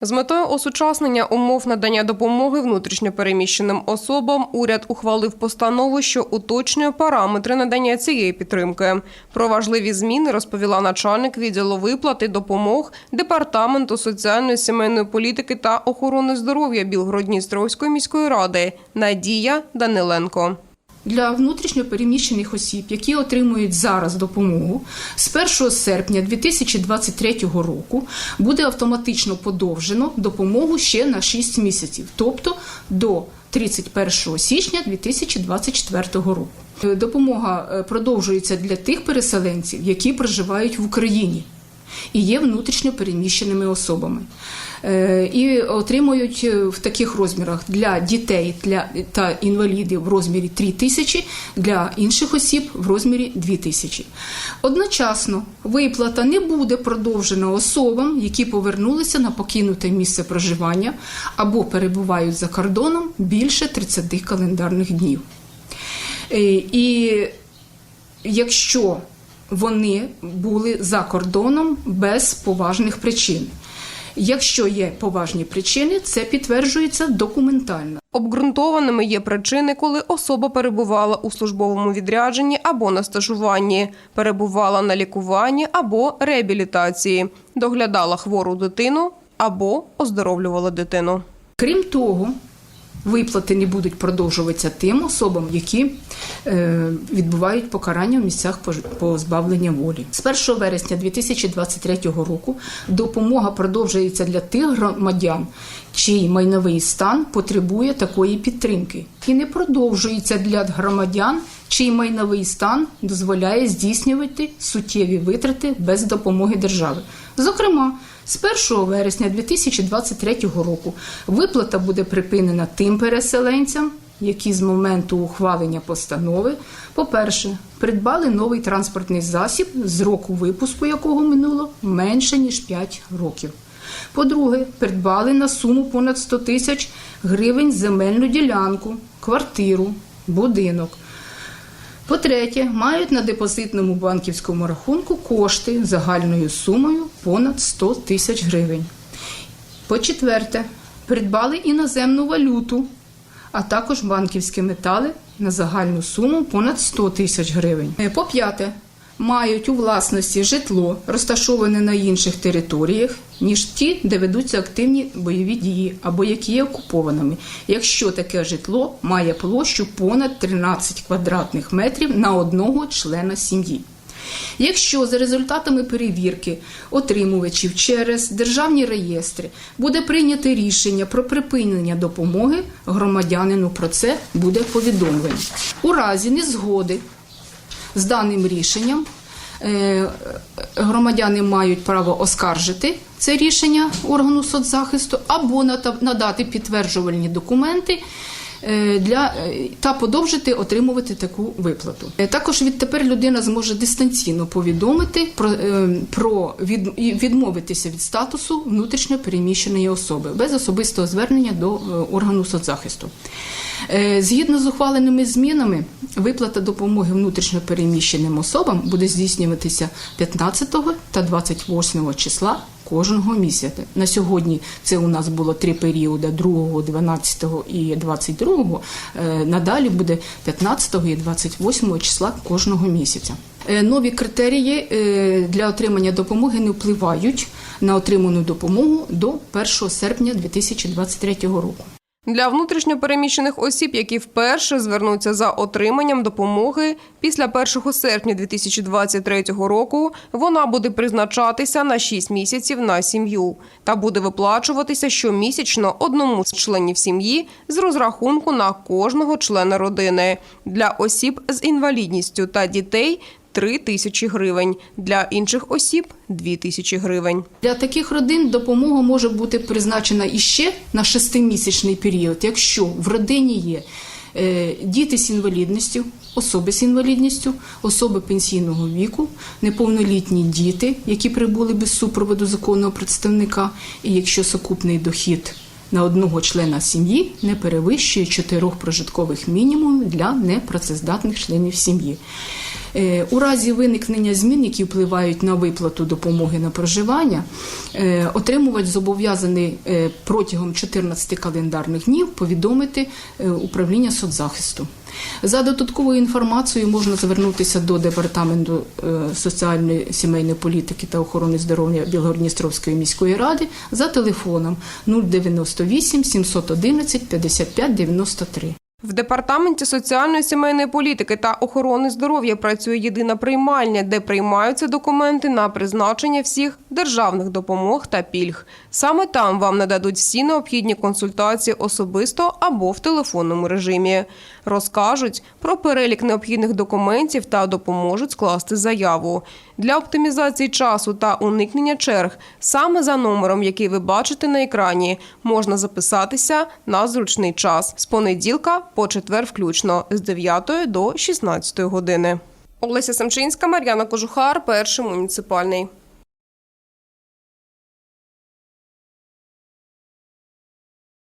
З метою осучаснення умов надання допомоги внутрішньопереміщеним особам уряд ухвалив постанову, що уточнює параметри надання цієї підтримки. Про важливі зміни розповіла начальник відділу виплат і допомог департаменту соціальної сімейної політики та охорони здоров'я Білгород-Дністровської міської ради Надія Даниленко. Для внутрішньопереміщених осіб, які отримують зараз допомогу, з 1 серпня 2023 року буде автоматично подовжено допомогу ще на 6 місяців, тобто до 31 січня 2024 року. Допомога е, продовжується для тих переселенців, які проживають в Україні і є внутрішньо переміщеними особами. Е, І отримують е, в таких розмірах для дітей для, та інвалідів в розмірі 3 тисячі, для інших осіб в розмірі 2 тисячі. Одночасно виплата не буде продовжена особам, які повернулися на покинуте місце проживання або перебувають за кордоном більше 30 календарних днів. Е, І якщо вони були за кордоном без поважних причин. Якщо є поважні причини, це підтверджується документально. Обґрунтованими є причини, коли особа перебувала у службовому відрядженні або на стажуванні, перебувала на лікуванні або реабілітації, доглядала хвору дитину або оздоровлювала дитину. Крім того, виплати не будуть продовжуватися тим особам, які е, відбувають покарання в місцях позбавлення волі. З 1 вересня 2023 року допомога продовжується для тих громадян, чий майновий стан потребує такої підтримки, і не продовжується для громадян, чий майновий стан дозволяє здійснювати суттєві витрати без допомоги держави. Зокрема, з 1 вересня 2023 року виплата буде припинена тим переселенцям, які з моменту ухвалення постанови, по-перше, придбали новий транспортний засіб, з року випуску якого минуло менше ніж 5 років. По-друге, придбали на суму понад 100 тисяч гривень земельну ділянку, квартиру, будинок. По-третє, мають на депозитному банківському рахунку кошти загальною сумою понад 100 тисяч гривень. По-четверте, придбали іноземну валюту, а також банківські метали на загальну суму понад 100 тисяч гривень. Е, По-п'яте, мають у власності житло, розташоване на інших територіях, ніж ті, де ведуться активні бойові дії або які є окупованими, якщо таке житло має площу понад 13 квадратних метрів на одного члена сім'ї. Якщо за результатами перевірки отримувачів через державні реєстри буде прийнято рішення про припинення допомоги, громадянину про це буде повідомлено. У разі незгоди з даним рішенням громадяни мають право оскаржити це рішення органу соцзахисту або надати підтверджувальні документи е, для е, та подовжити отримувати таку виплату. Е, Також відтепер людина зможе дистанційно повідомити про, е, про від, відмовитися від статусу внутрішньо переміщеної особи без особистого звернення до е, органу соцзахисту. Е, Згідно з ухваленими змінами, виплата допомоги внутрішньо переміщеним особам буде здійснюватися 15 та 28 числа кожного місяця. На сьогодні це у нас було три періоди: 2, 12 і 22. Е, Надалі буде 15 і 28 числа кожного місяця. Е, Нові критерії е, для отримання допомоги не впливають на отриману допомогу до 1 серпня 2023 року. Для внутрішньопереміщених осіб, які вперше звернуться за отриманням допомоги після 1 серпня 2023 року, вона буде призначатися на 6 місяців на сім'ю та буде виплачуватися щомісячно одному з членів сім'ї з розрахунку на кожного члена родини. Для осіб з інвалідністю та дітей 3 тисячі гривень, для інших осіб 2 тисячі гривень. Для таких родин допомога може бути призначена іще на шестимісячний період, якщо в родині є е, діти з інвалідністю, особи з інвалідністю, особи пенсійного віку, неповнолітні діти, які прибули без супроводу законного представника, і якщо сукупний дохід на одного члена сім'ї не перевищує чотирьох прожиткових мінімумів для непрацездатних членів сім'ї. Е, У разі виникнення змін, які впливають на виплату допомоги на проживання, е, отримувач зобов'язаний е, протягом 14 календарних днів повідомити управління соцзахисту. За додатковою інформацією можна звернутися до департаменту е, соціальної сімейної політики та охорони здоров'я Білгородністровської міської ради за телефоном 098 711 55 93. В департаменті соціальної сімейної політики та охорони здоров'я працює єдина приймальня, де приймаються документи на призначення всіх державних допомог та пільг. Саме там вам нададуть всі необхідні консультації особисто або в телефонному режимі. Розкажуть про перелік необхідних документів та допоможуть скласти заяву. Для оптимізації часу та уникнення черг саме за номером, який ви бачите на екрані, можна записатися на зручний час з понеділка по четвер включно з 9 до 16 години. Олеся Семчинська, Мар'яна Кожухар, перший муніципальний.